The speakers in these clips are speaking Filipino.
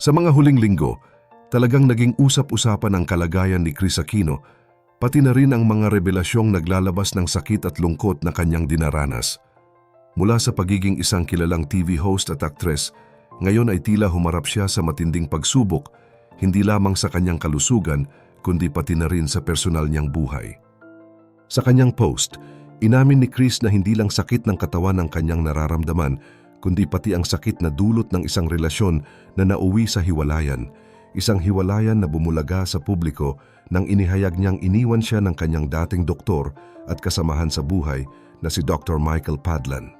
Sa mga huling linggo, talagang naging usap-usapan ang kalagayan ni Chris Aquino, pati na rin ang mga revelasyong naglalabas ng sakit at lungkot na kanyang dinaranas. Mula sa pagiging isang kilalang TV host at actress, ngayon ay tila humarap siya sa matinding pagsubok, hindi lamang sa kanyang kalusugan, kundi pati na rin sa personal niyang buhay. Sa kanyang post, inamin ni Chris na hindi lang sakit ng katawan ang kanyang nararamdaman, kundi pati ang sakit na dulot ng isang relasyon na nauwi sa hiwalayan. Isang hiwalayan na bumulaga sa publiko nang inihayag niyang iniwan siya ng kanyang dating doktor at kasamahan sa buhay na si Dr. Michael Padlan.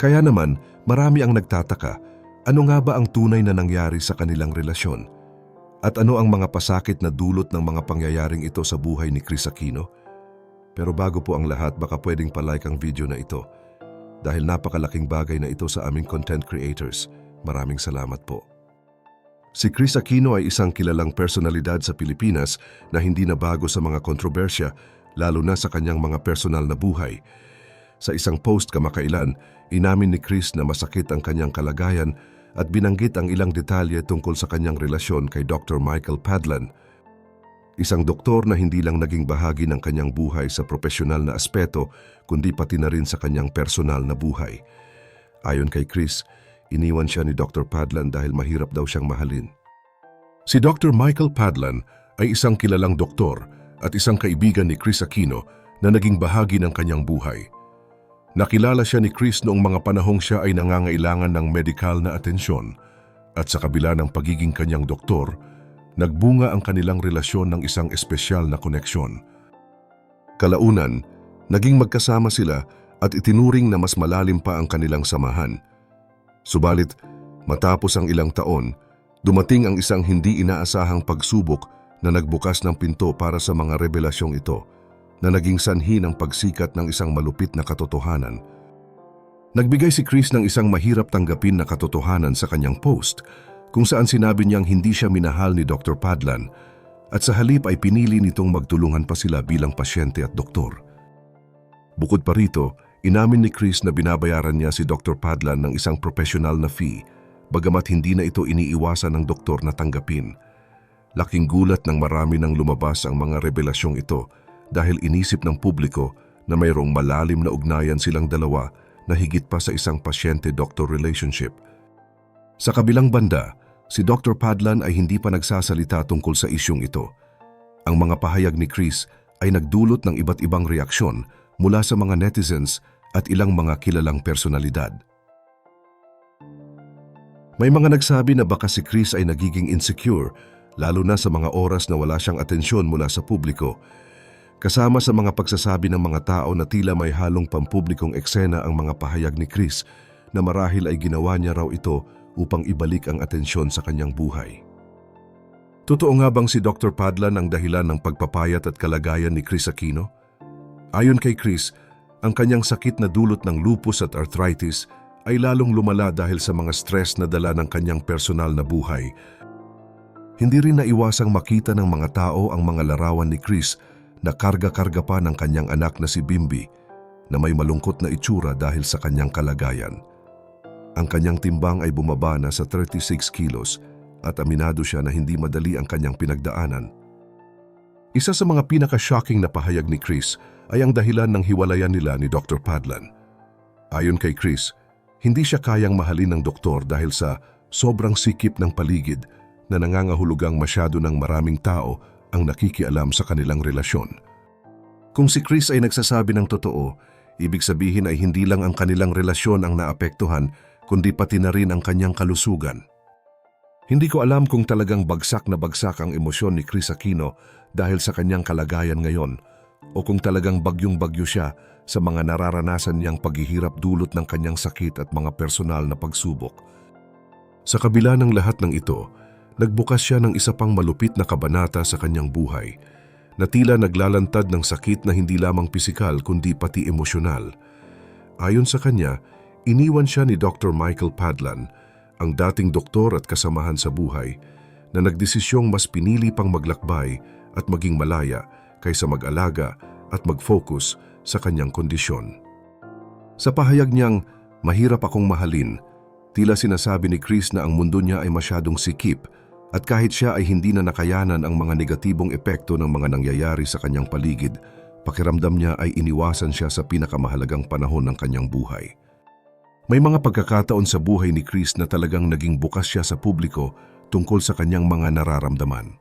Kaya naman, marami ang nagtataka, ano nga ba ang tunay na nangyari sa kanilang relasyon? At ano ang mga pasakit na dulot ng mga pangyayaring ito sa buhay ni Chris Aquino? Pero bago po ang lahat, baka pwedeng palike ang video na ito dahil napakalaking bagay na ito sa aming content creators. Maraming salamat po. Si Chris Aquino ay isang kilalang personalidad sa Pilipinas na hindi na bago sa mga kontrobersya, lalo na sa kanyang mga personal na buhay. Sa isang post kamakailan, inamin ni Chris na masakit ang kanyang kalagayan at binanggit ang ilang detalye tungkol sa kanyang relasyon kay Dr. Michael Padlan. Isang doktor na hindi lang naging bahagi ng kanyang buhay sa profesional na aspeto, kundi pati na rin sa kanyang personal na buhay. Ayon kay Chris, iniwan siya ni Dr. Padlan dahil mahirap daw siyang mahalin. Si Dr. Michael Padlan ay isang kilalang doktor at isang kaibigan ni Chris Aquino na naging bahagi ng kanyang buhay. Nakilala siya ni Chris noong mga panahong siya ay nangangailangan ng medikal na atensyon at sa kabila ng pagiging kanyang doktor, nagbunga ang kanilang relasyon ng isang espesyal na koneksyon. Kalaunan, naging magkasama sila at itinuring na mas malalim pa ang kanilang samahan. Subalit, matapos ang ilang taon, dumating ang isang hindi inaasahang pagsubok na nagbukas ng pinto para sa mga revelasyong ito na naging sanhi ng pagsikat ng isang malupit na katotohanan. Nagbigay si Chris ng isang mahirap tanggapin na katotohanan sa kanyang post kung saan sinabi niyang hindi siya minahal ni Dr. Padlan at sa halip ay pinili nitong magtulungan pa sila bilang pasyente at doktor. Bukod pa rito, inamin ni Chris na binabayaran niya si Dr. Padlan ng isang professional na fee bagamat hindi na ito iniiwasan ng doktor na tanggapin. Laking gulat ng marami nang lumabas ang mga revelasyong ito dahil inisip ng publiko na mayroong malalim na ugnayan silang dalawa na higit pa sa isang pasyente-doktor relationship. Sa kabilang banda, si Dr. Padlan ay hindi pa nagsasalita tungkol sa isyong ito. Ang mga pahayag ni Chris ay nagdulot ng iba't ibang reaksyon mula sa mga netizens at ilang mga kilalang personalidad. May mga nagsabi na baka si Chris ay nagiging insecure lalo na sa mga oras na wala siyang atensyon mula sa publiko. Kasama sa mga pagsasabi ng mga tao na tila may halong pampublikong eksena ang mga pahayag ni Chris na marahil ay ginawa niya raw ito upang ibalik ang atensyon sa kanyang buhay. Totoo nga bang si Dr. Padlan ang dahilan ng pagpapayat at kalagayan ni Chris Aquino? Ayon kay Chris, ang kanyang sakit na dulot ng lupus at arthritis ay lalong lumala dahil sa mga stress na dala ng kanyang personal na buhay. Hindi rin naiwasang makita ng mga tao ang mga larawan ni Chris na karga-karga pa ng kanyang anak na si Bimbi na may malungkot na itsura dahil sa kanyang kalagayan. Ang kanyang timbang ay bumaba na sa 36 kilos at aminado siya na hindi madali ang kanyang pinagdaanan. Isa sa mga pinaka-shocking na pahayag ni Chris ay ang dahilan ng hiwalayan nila ni Dr. Padlan. Ayon kay Chris, hindi siya kayang mahalin ng doktor dahil sa sobrang sikip ng paligid na nangangahulugang masyado ng maraming tao ang nakikialam sa kanilang relasyon. Kung si Chris ay nagsasabi ng totoo, ibig sabihin ay hindi lang ang kanilang relasyon ang naapektuhan, kundi pati na rin ang kanyang kalusugan. Hindi ko alam kung talagang bagsak na bagsak ang emosyon ni Chris Aquino dahil sa kanyang kalagayan ngayon o kung talagang bagyong-bagyo siya sa mga nararanasan niyang paghihirap dulot ng kanyang sakit at mga personal na pagsubok. Sa kabila ng lahat ng ito, nagbukas siya ng isa pang malupit na kabanata sa kanyang buhay na tila naglalantad ng sakit na hindi lamang pisikal kundi pati emosyonal. Ayon sa kanya, iniwan siya ni Dr. Michael Padlan, ang dating doktor at kasamahan sa buhay, na nagdesisyong mas pinili pang maglakbay at maging malaya kaysa mag-alaga at mag-focus sa kanyang kondisyon. Sa pahayag niyang, mahirap akong mahalin, Tila sinasabi ni Chris na ang mundo niya ay masyadong sikip at kahit siya ay hindi na nakayanan ang mga negatibong epekto ng mga nangyayari sa kanyang paligid, pakiramdam niya ay iniwasan siya sa pinakamahalagang panahon ng kanyang buhay. May mga pagkakataon sa buhay ni Chris na talagang naging bukas siya sa publiko tungkol sa kanyang mga nararamdaman.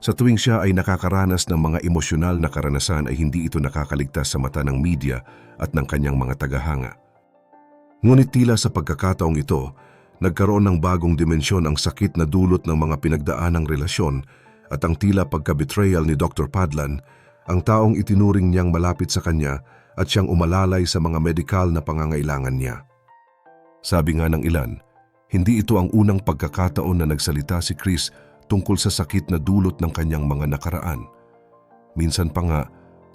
Sa tuwing siya ay nakakaranas ng mga emosyonal na karanasan ay hindi ito nakakaligtas sa mata ng media at ng kanyang mga tagahanga. Ngunit tila sa pagkakataong ito, nagkaroon ng bagong dimensyon ang sakit na dulot ng mga pinagdaanang relasyon at ang tila pagka-betrayal ni Dr. Padlan, ang taong itinuring niyang malapit sa kanya at siyang umalalay sa mga medikal na pangangailangan niya. Sabi nga ng ilan, hindi ito ang unang pagkakataon na nagsalita si Chris tungkol sa sakit na dulot ng kanyang mga nakaraan. Minsan pa nga,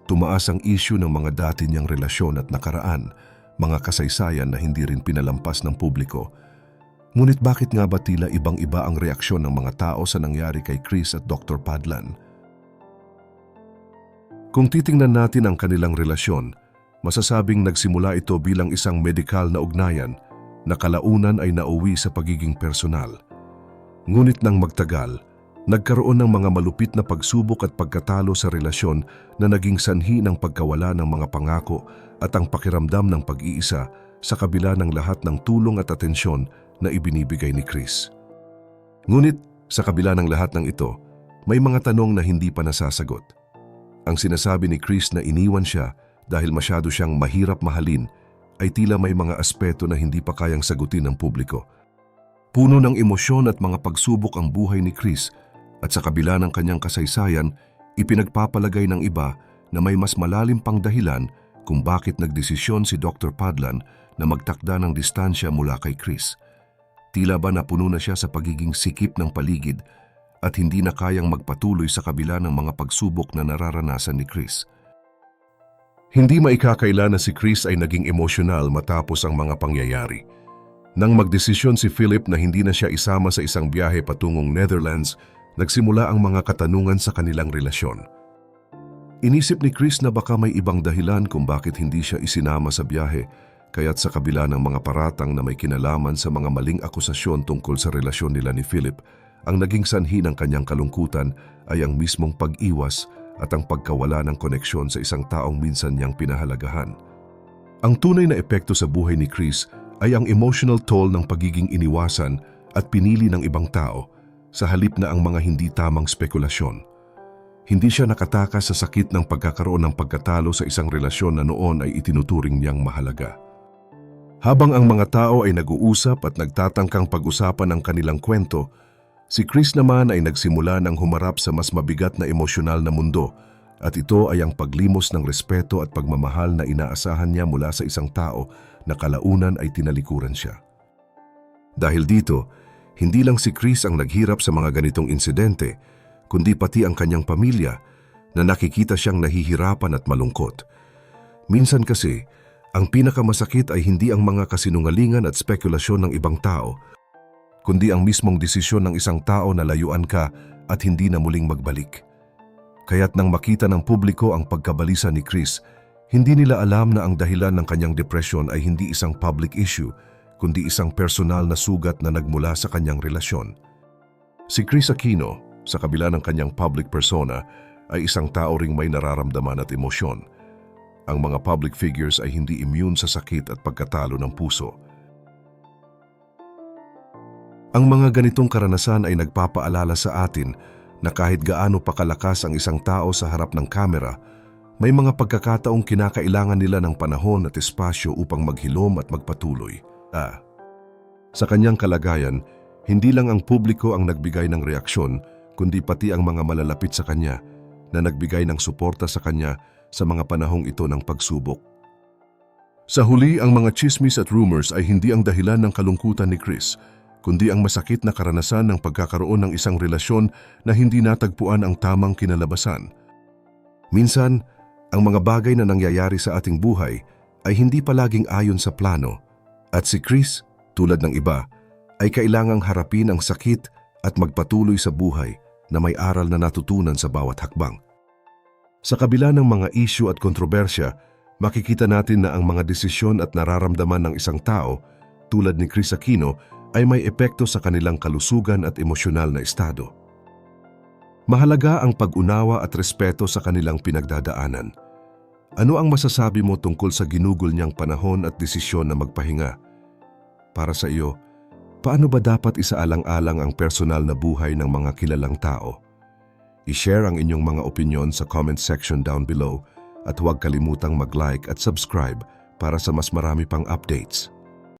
tumaas ang isyu ng mga dati niyang relasyon at nakaraan, mga kasaysayan na hindi rin pinalampas ng publiko. Ngunit bakit nga ba tila ibang-iba ang reaksyon ng mga tao sa nangyari kay Chris at Dr. Padlan? Kung titingnan natin ang kanilang relasyon, masasabing nagsimula ito bilang isang medikal na ugnayan na kalaunan ay nauwi sa pagiging personal. Ngunit nang magtagal, nagkaroon ng mga malupit na pagsubok at pagkatalo sa relasyon na naging sanhi ng pagkawala ng mga pangako at ang pakiramdam ng pag-iisa sa kabila ng lahat ng tulong at atensyon na ibinibigay ni Chris. Ngunit sa kabila ng lahat ng ito, may mga tanong na hindi pa nasasagot. Ang sinasabi ni Chris na iniwan siya dahil masyado siyang mahirap mahalin ay tila may mga aspeto na hindi pa kayang sagutin ng publiko. Puno ng emosyon at mga pagsubok ang buhay ni Chris at sa kabila ng kanyang kasaysayan, ipinagpapalagay ng iba na may mas malalim pang dahilan kung bakit nagdesisyon si Dr. Padlan na magtakda ng distansya mula kay Chris. Tila ba napuno na siya sa pagiging sikip ng paligid at hindi na kayang magpatuloy sa kabila ng mga pagsubok na nararanasan ni Chris. Hindi maikakaila na si Chris ay naging emosyonal matapos ang mga pangyayari. Nang magdesisyon si Philip na hindi na siya isama sa isang biyahe patungong Netherlands, nagsimula ang mga katanungan sa kanilang relasyon. Inisip ni Chris na baka may ibang dahilan kung bakit hindi siya isinama sa biyahe, kaya't sa kabila ng mga paratang na may kinalaman sa mga maling akusasyon tungkol sa relasyon nila ni Philip, ang naging sanhi ng kanyang kalungkutan ay ang mismong pag-iwas at ang pagkawala ng koneksyon sa isang taong minsan niyang pinahalagahan. Ang tunay na epekto sa buhay ni Chris ay ang emotional toll ng pagiging iniwasan at pinili ng ibang tao sa halip na ang mga hindi tamang spekulasyon. Hindi siya nakatakas sa sakit ng pagkakaroon ng pagkatalo sa isang relasyon na noon ay itinuturing niyang mahalaga. Habang ang mga tao ay nag-uusap at nagtatangkang pag-usapan ang kanilang kwento, Si Chris naman ay nagsimula ng humarap sa mas mabigat na emosyonal na mundo at ito ay ang paglimos ng respeto at pagmamahal na inaasahan niya mula sa isang tao na kalaunan ay tinalikuran siya. Dahil dito, hindi lang si Chris ang naghirap sa mga ganitong insidente, kundi pati ang kanyang pamilya na nakikita siyang nahihirapan at malungkot. Minsan kasi, ang pinakamasakit ay hindi ang mga kasinungalingan at spekulasyon ng ibang tao, kundi ang mismong desisyon ng isang tao na layuan ka at hindi na muling magbalik. Kaya't nang makita ng publiko ang pagkabalisa ni Chris, hindi nila alam na ang dahilan ng kanyang depresyon ay hindi isang public issue, kundi isang personal na sugat na nagmula sa kanyang relasyon. Si Chris Aquino, sa kabila ng kanyang public persona, ay isang tao ring may nararamdaman at emosyon. Ang mga public figures ay hindi immune sa sakit at pagkatalo ng puso. Ang mga ganitong karanasan ay nagpapaalala sa atin na kahit gaano pa kalakas ang isang tao sa harap ng kamera, may mga pagkakataong kinakailangan nila ng panahon at espasyo upang maghilom at magpatuloy. Ah, sa kanyang kalagayan, hindi lang ang publiko ang nagbigay ng reaksyon, kundi pati ang mga malalapit sa kanya na nagbigay ng suporta sa kanya sa mga panahong ito ng pagsubok. Sa huli, ang mga chismis at rumors ay hindi ang dahilan ng kalungkutan ni Chris, kundi ang masakit na karanasan ng pagkakaroon ng isang relasyon na hindi natagpuan ang tamang kinalabasan. Minsan, ang mga bagay na nangyayari sa ating buhay ay hindi palaging ayon sa plano at si Chris, tulad ng iba, ay kailangang harapin ang sakit at magpatuloy sa buhay na may aral na natutunan sa bawat hakbang. Sa kabila ng mga isyu at kontrobersya, makikita natin na ang mga desisyon at nararamdaman ng isang tao tulad ni Chris Aquino ay may epekto sa kanilang kalusugan at emosyonal na estado. Mahalaga ang pag-unawa at respeto sa kanilang pinagdadaanan. Ano ang masasabi mo tungkol sa ginugol niyang panahon at desisyon na magpahinga? Para sa iyo, paano ba dapat isaalang-alang ang personal na buhay ng mga kilalang tao? I-share ang inyong mga opinion sa comment section down below at huwag kalimutang mag-like at subscribe para sa mas marami pang updates.